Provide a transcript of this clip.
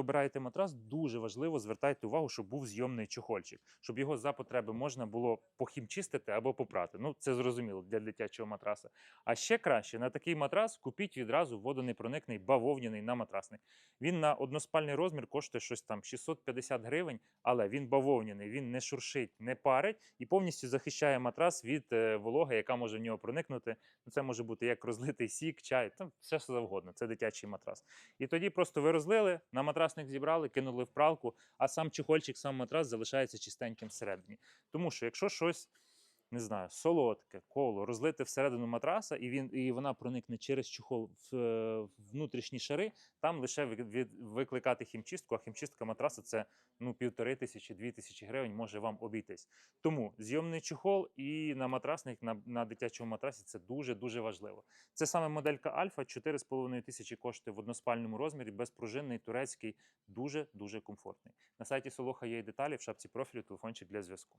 обираєте матрас, дуже важливо звертайте увагу, щоб був зйомний чохольчик, щоб його за потреби можна було похімчистити або попрати. Ну, це зрозуміло для дитячого матраса. А ще краще на такий матрас купіть відразу водонепроникний бавовняний на матрасник. Він на односпальний розмір коштує щось там 650 гривень, але він бавовняний, він не шуршить, не парить і повністю захищає матрас від е, вологи, яка може в нього проникнути. Ну, це може бути як розлитий сік, чай, там все завгодно. Це дитячий матрас. І тоді просто ви розлили, на матрасник зібрали, кинули в пралку, а сам чехольчик, сам матрас залишається чистеньким всередині. Тому що якщо щось. Не знаю, солодке коло розлити всередину матраса, і він і вона проникне через чохол в е, внутрішні шари. Там лише від, від, викликати хімчистку, а хімчистка матраса це ну півтори тисячі, дві тисячі гривень може вам обійтись. Тому зйомний чохол і на матрасник на, на дитячому матрасі це дуже дуже важливо. Це саме моделька Альфа, 4,5 тисячі коштує в односпальному розмірі, безпружинний, турецький, дуже дуже комфортний. На сайті Солоха є і деталі в шапці профілю, телефончик для зв'язку.